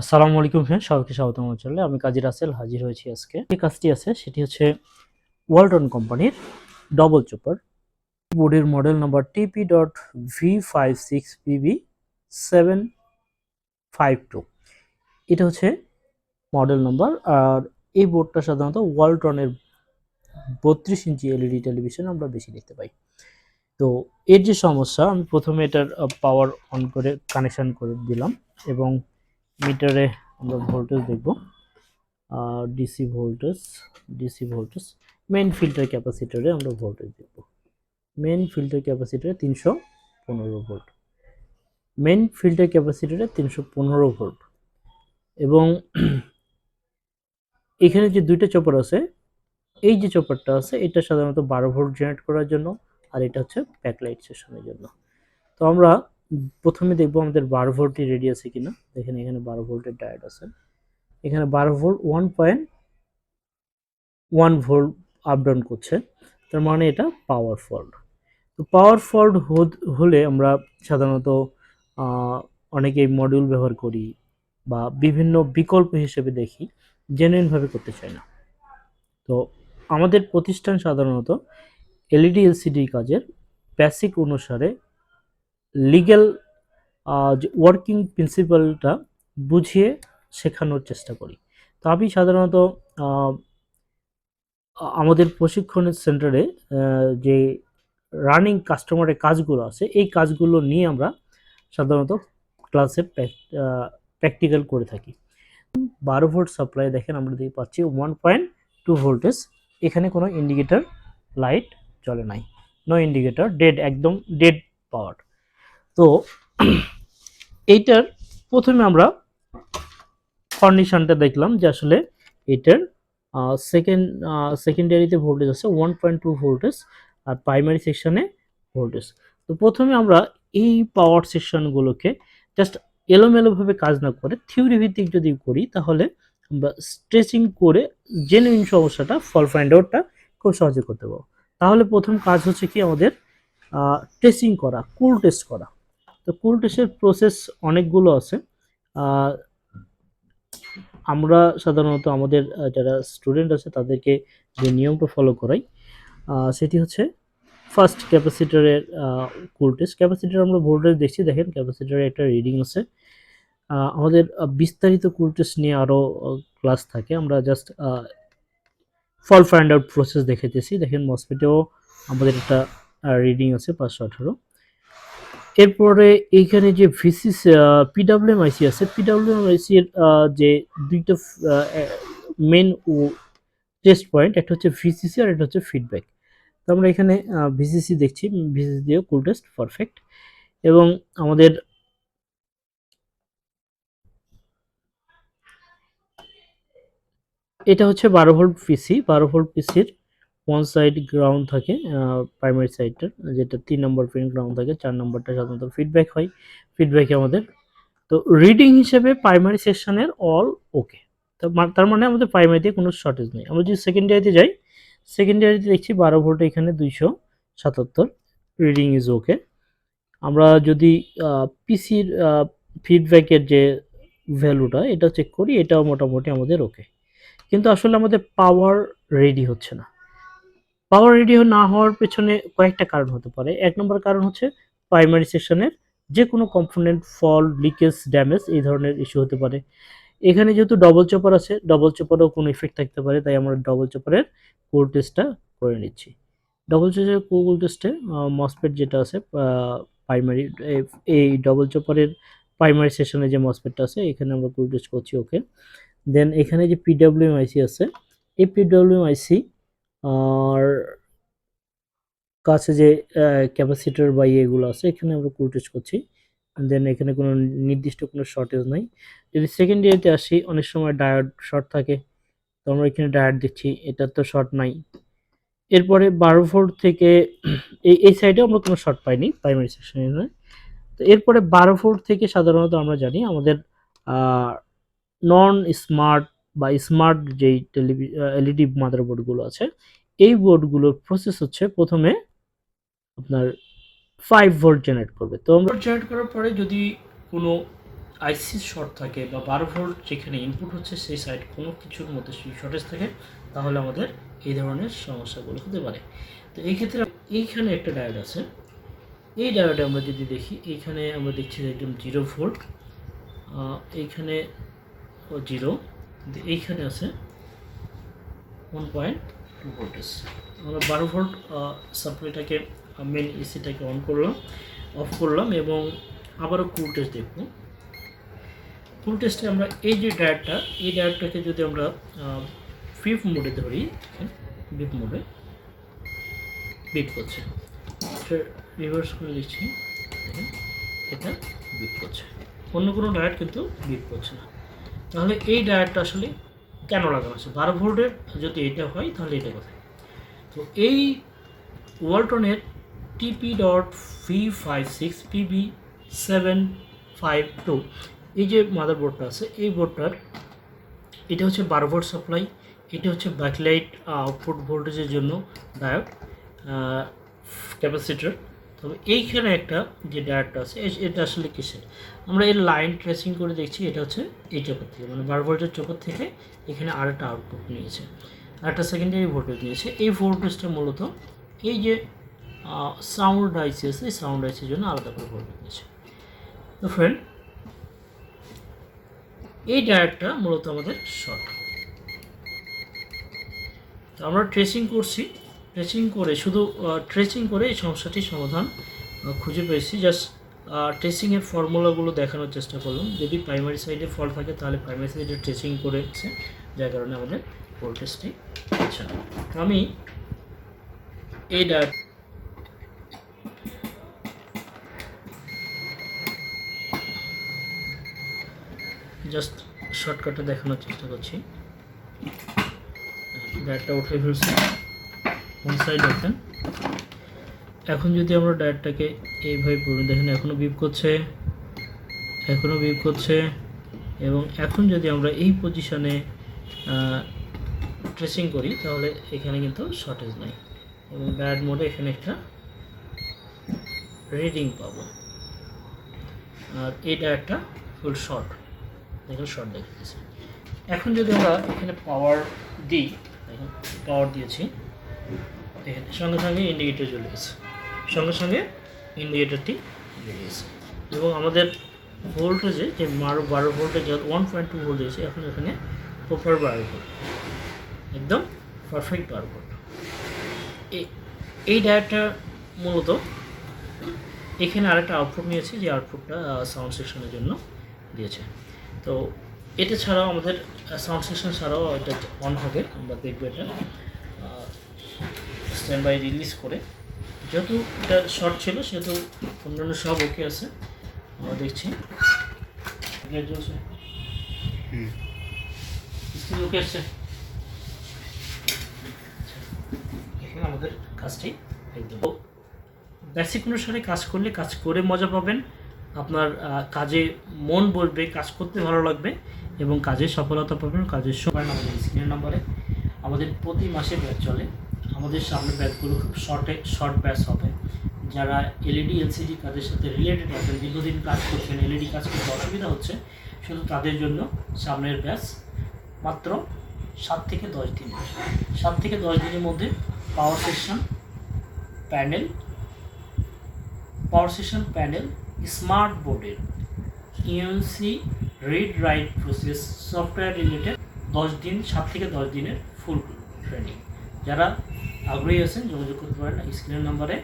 আসসালামু আলাইকুম হ্যাঁ সবাইকে স্বাগতম চলে আমি কাজী রাসেল হাজির হয়েছি আজকে। যে কাজটি আছে, সেটি হচ্ছে ওয়ালটন কোম্পানির ডবল চপার বোর্ডের model number TP dot V five six PB seven five two এটা হচ্ছে মডেল নাম্বার আর এই বোর্ডটা সাধারণত ওয়ালটনের বত্রিশ ইঞ্চি এলইডি টেলিভিশন আমরা বেশি দেখতে পাই। তো এর যে সমস্যা, আমি প্রথমে এটার পাওয়ার অন করে কানেকশন করে দিলাম এবং মিটারে আমরা ভোল্টেজ দেখব। DC voltage DC voltage main filter ক্যাপাসিটরে আমরা ভোল্টেজ দেখব। মেন ফিল্টার ক্যাপাসিটরে তিনশো পনেরো ভোল্ট মেন ফিল্টার ক্যাপাসিটরে তিনশো পনেরো ভোল্ট এবং এখানে যে দুইটা চপার আছে, এই যে চপারটা আছে, এটা সাধারণত বারো ভোল্ট জেনারেট করার জন্য, আর এটা হচ্ছে ব্যাকলাইট সেশনের জন্য। তো আমরা প্রথমে দেখব আমাদের বারো ভোল্টই রেডি আছে কিনা। দেখেন এখানে বারো ভোল্টের ডায়োড আছে। এখানে বারো volt one point one volt up down করছে। তার মানে এটা পাওয়ার ফল্ট তো পাওয়ার ফল্ট হলে আমরা সাধারণত অনেকে মডিউল ব্যবহার করি বা বিভিন্ন বিকল্প হিসেবে দেখি জেনুইনভাবে করতে চাই না। তো আমাদের প্রতিষ্ঠান সাধারণত এলইডি এলসিডি কাজের বেসিক অনুসারে লিগ্যাল যে ওয়ার্কিং প্রিন্সিপালটা বুঝিয়ে শেখানোর চেষ্টা করি। তো আমি সাধারণত আমাদের প্রশিক্ষণের সেন্টারে যে রানিং কাস্টমারের কাজগুলো আছে, এই কাজগুলো নিয়ে আমরা সাধারণত ক্লাসে প্র্যাকটিক্যাল করে থাকি। বারো ভোল্ট সাপ্লাই দেখেন আমরা দেখতে পাচ্ছি ওয়ান পয়েন্ট টু ভোল্টেজ এখানে কোনো ইন্ডিকেটর লাইট চলে নাই। নো ইন্ডিকেটর ডেড একদম ডেড পাওয়ার তো এইটার প্রথমে আমরা কন্ডিশনটা দেখলাম যে আসলে এটার সেকেন্ড সেকেন্ডারিতে ভোল্টেজ আছে ওয়ান পয়েন্ট টু ভোল্টেজ আর প্রাইমারি সেকশনে ভোল্টেজ তো প্রথমে আমরা এই পাওয়ার সেকশনগুলোকে জাস্ট এলোমেলোভাবে কাজ না করে থিওরি ভিত্তিক যদি করি, তাহলে আমরা স্ট্রেচিং করে জেনুইন সমস্যাটা ফল ফাইন্ড আউটটা খুব সহজে করতে পারব। তাহলে প্রথম কাজ হচ্ছে কি আমাদের টেস্টিং করা কুল টেস্ট করা। তো কুল টেস্টের প্রসেস অনেকগুলো আছে। আমরা সাধারণত আমাদের যারা স্টুডেন্ট আছে তাদেরকে যে নিয়মটা ফলো করাই সেটি হচ্ছে ফার্স্ট ক্যাপাসিটারের কুল টেস্ট। ক্যাপাসিটার আমরা ভোল্টেজ দেখছি, দেখেন ক্যাপাসিটারের একটা রিডিং আছে। আমাদের বিস্তারিত কুল টেস্ট নিয়ে আরও ক্লাস থাকে। আমরা just fault find out process দেখাইতেছি। দেখেন মসফিটেও আমাদের একটা রিডিং আছে পাঁচশো আঠারো। এরপরে এইখানে যে ভিসি পিডাব্লিউএম আইসি আছে পিডাব্লিউএম আইসি এর যে দুইটা মেন ও টেস্ট পয়েন্ট একটা হচ্ছে ভিসিসি আর একটা হচ্ছে ফিডব্যাক তো আমরা এখানে ভিসিসি দেখছি ভিসিসি দিয়ে কুল টেস্ট পারফেক্ট এবং আমাদের এটা হচ্ছে বারো ভোল্ট পিসি বারো ভোল্ট পিসির ওয়ান সাইড গ্রাউন্ড থাকে প্রাইমারি সাইডটার যেটা তিন নম্বর পিন গ্রাউন্ড থাকে, চার নম্বরটা সাধারণত ফিডব্যাক হয় ফিডব্যাকে আমাদের। তো রিডিং হিসেবে প্রাইমারি সেকশনের অল ওকে তো তার মানে আমাদের প্রাইমারিতে কোনো শর্টেজ নেই। আমরা যদি সেকেন্ডারিতে যাই সেকেন্ডারিতে দেখছি বারো ভোল্ট এখানে দুইশো সাতাত্তর রিডিং ইজ ওকে আমরা যদি পিসির ফিডব্যাকের যে ভ্যালুটা এটা চেক করি, এটাও মোটামুটি আমাদের ওকে কিন্তু আসলে আমাদের পাওয়ার রেডি হচ্ছে না। পাওয়ার রেডি না হওয়ার পেছনে কয়েকটা কারণ হতে পারে। এক নম্বর কারণ হচ্ছে প্রাইমারি সেকশনের যে কোনো কম্পোনেন্ট ফল লিকেজ ড্যামেজ এই ধরনের ইস্যু হতে পারে। এখানে যেহেতু ডবল চপার আছে ডবল চপারও কোনো ইফেক্ট থাকতে পারে, তাই আমরা ডবল চপারের কোর টেস্টটা করে নিচ্ছি। ডবল চপারের কোর টেস্টে মসপেট যেটা আছে প্রাইমারি এই ডবল চপারের প্রাইমারি সেশনে যে মসপেটটা আছে, এখানে আমরা কোর টেস্ট করছি ওকে দেন এখানে যে পিডব্লিউএম আইসি আছে, এই পিডব্লিউএম আইসি আর কাছে যে ক্যাপাসিটার বা ইয়েগুলো আছে, এখানে আমরা কুল করছি। দেন এখানে কোনো নির্দিষ্ট কোনো শর্টেজ নাই। যদি সেকেন্ড ইয়ারতে আসি, অনেক সময় ডায়োড শর্ট থাকে। তো আমরা এখানে ডায়োড দিচ্ছি এটার তো শর্ট নাই। এরপরে বারো ভোল্ট থেকে এই এই সাইডে আমরা কোনো শর্ট পাইনি প্রাইমারি সেকশনে তো এরপরে বারো ভোল্ট থেকে সাধারণত আমরা জানি আমাদের নন স্মার্ট বা স্মার্ট যেই টেলিভি এলইডি মাদারবোর্ডগুলো আছে, এই বোর্ডগুলোর প্রসেস হচ্ছে প্রথমে আপনার ফাইভ ভোল্ট জেনারেট করবে। তো আমরা জেনারেট করার পরে যদি কোনো আইসি শর্ট থাকে বা বারো ভোল্ট যেখানে ইনপুট হচ্ছে সেই সাইড কোনো কিছুর মধ্যে শর্টেজ থাকে, তাহলে আমাদের এই ধরনের সমস্যাগুলো হতে পারে। তো এই ক্ষেত্রে এইখানে একটা ডায়োড আছে। এই ডায়োডে আমরা যদি দেখি, এইখানে আমরা দেখছি একদম জিরো ভোল্ট এইখানে জিরো এইখানে আছে ওয়ান পয়েন্ট টু ভোল্টেজ আমরা বারো ভোল্ট সাপ্লাইটাকে মেন এসিটাকে অন করলাম অফ করলাম এবং আবারও কুল টেস্ট দেখব। কুল টেস্টে আমরা এই যে ডায়ারটা এই ডায়ারটাকে যদি আমরা ফিফ মোডে ধরি বিপ মোডে বিপ করছে। রিভার্স করে দিচ্ছি এটা বিপ করছে। অন্য কোনো ডায়ার কিন্তু বিপ করছে না। তাহলে এই ডায়ারটা আসলে কেন লাগানো আছে বারো ভোল্টের যদি এটা হয়, তাহলে এটা কোথায়? তো এই ওয়ালটনের TP dot V five six PB seven five two এই যে মাদার বোর্ডটা আছে, এই বোর্ডটার এটা হচ্ছে বারো ভোল্ট সাপ্লাই এটা হচ্ছে ব্যাকলাইট আউটপুট ভোল্টেজের জন্য ডায়োড ক্যাপাসিটার তবে এইখানে একটা যে ডায়োডটা আছে এটা আসলে কিসের? আমরা এর লাইন ট্রেসিং করে দেখছি, এটা হচ্ছে এই চোখর থেকে মানে বারো ভোল্টের চোখর থেকে এখানে আরেকটা আউটপুট নিয়েছে, আরেকটা সেকেন্ডারি ভোল্টেজ নিয়েছে। এই ভোল্টেজটা মূলত এই যে সাউন্ড আইসি আছে, এই সাউন্ড আইসির জন্য আলাদা করে ভোল্টেজ নিয়েছে। তো ফ্রেন্ড এই ডায়োডটা মূলত আমাদের শর্ট তো আমরা ট্রেসিং করছি ট্রেসিং করে, শুধু ট্রেসিং করে এই সমস্যাটির সমাধান খুঁজে পেয়েছি। জাস্ট ট্রেসিংয়ের ফর্মুলাগুলো দেখানোর চেষ্টা করলাম। যদি প্রাইমারি সাইডে ফল থাকে, তাহলে প্রাইমারি সাইডে ট্রেসিং করেছে যার কারণে আমাদের ভোল্টেজটি আচ্ছা। আমি এই ডায়োড জাস্ট শর্টকাটে দেখানোর চেষ্টা করছি। ডায়ারটা উঠে ফেলছি। সাইড দেখেন? এখন যদি আমরা ডায়ারটাকে এইভাবে পড়ি, দেখেন এখনও বিপ করছে এখনও বিপ করছে, এবং এখন যদি আমরা এই পজিশনে ট্রেসিং করি, তাহলে এখানে কিন্তু শর্টেজ নাই। এবং ডায়ার মোডে এখানে একটা রিডিং পাবো। আর এই ডায়ারটা ফুল শর্ট দেখুন শর্ট দেখা এখন যদি আমরা এখানে পাওয়ার দিই, দেখুন পাওয়ার দিয়েছি। সঙ্গে সঙ্গে ইন্ডিকেটর চলে গেছে। সঙ্গে সঙ্গে ইন্ডিকেটরটি গেছে। এবং আমাদের ভোল্টেজে যে বারো বারো voltage one point two volt দিয়েছে এখন এখানে প্রপার বারো ভোল্ট একদম পারফেক্ট বারো ভোল্ট এই- ডায়ারটা মূলত এখানে আরেকটা আউটপুট নিয়েছি, যে আউটপুটটা সাউন্ড সেকশনের জন্য দিয়েছে। তো এটা ছাড়াও আমাদের সাউন্ড সেকশন ছাড়াও এটা অন হবে, আমরা দেখব এটা। স্ট্যান্ড বাই রিলিজ করে। যেহেতু এটা শর্ট ছিল সেহেতু অন্যান্য সব ওকে আছে। আমরা দেখছি। ওকে আসছে আমাদের কাজটি একদম। বেসিক অনুসারে কাজ করলে কাজ করে মজা পাবেন। আপনার কাজে মন বলবে কাজ করতে ভালো লাগবে এবং কাজে সফলতা পাবেন কাজের সময় আমাদের স্ক্রিনের নাম্বারে আমাদের প্রতি মাসে ব্যাচ চলে। আমাদের সামনে ব্যাচগুলো খুব শর্টে শর্ট ব্যাচ হবে। যারা এলইডি এলসিডি কাজের সাথে রিলেটেড আছেন, দীর্ঘদিন কাজ করছেন এলইডি কাজ করতে অসুবিধা হচ্ছে, শুধু তাদের জন্য সামনের ব্যাচ মাত্র সাত থেকে দশ দিন। সাত থেকে দশ দিনের মধ্যে power section panel power session panel smart বোর্ডের UNC read write process software related দশ দিন, সাত থেকে দশ দিনের ফুল ট্রেনিং যারা আগ্রহী আছেন যোগাযোগ করতে পারেন স্ক্রিনের নাম্বারে।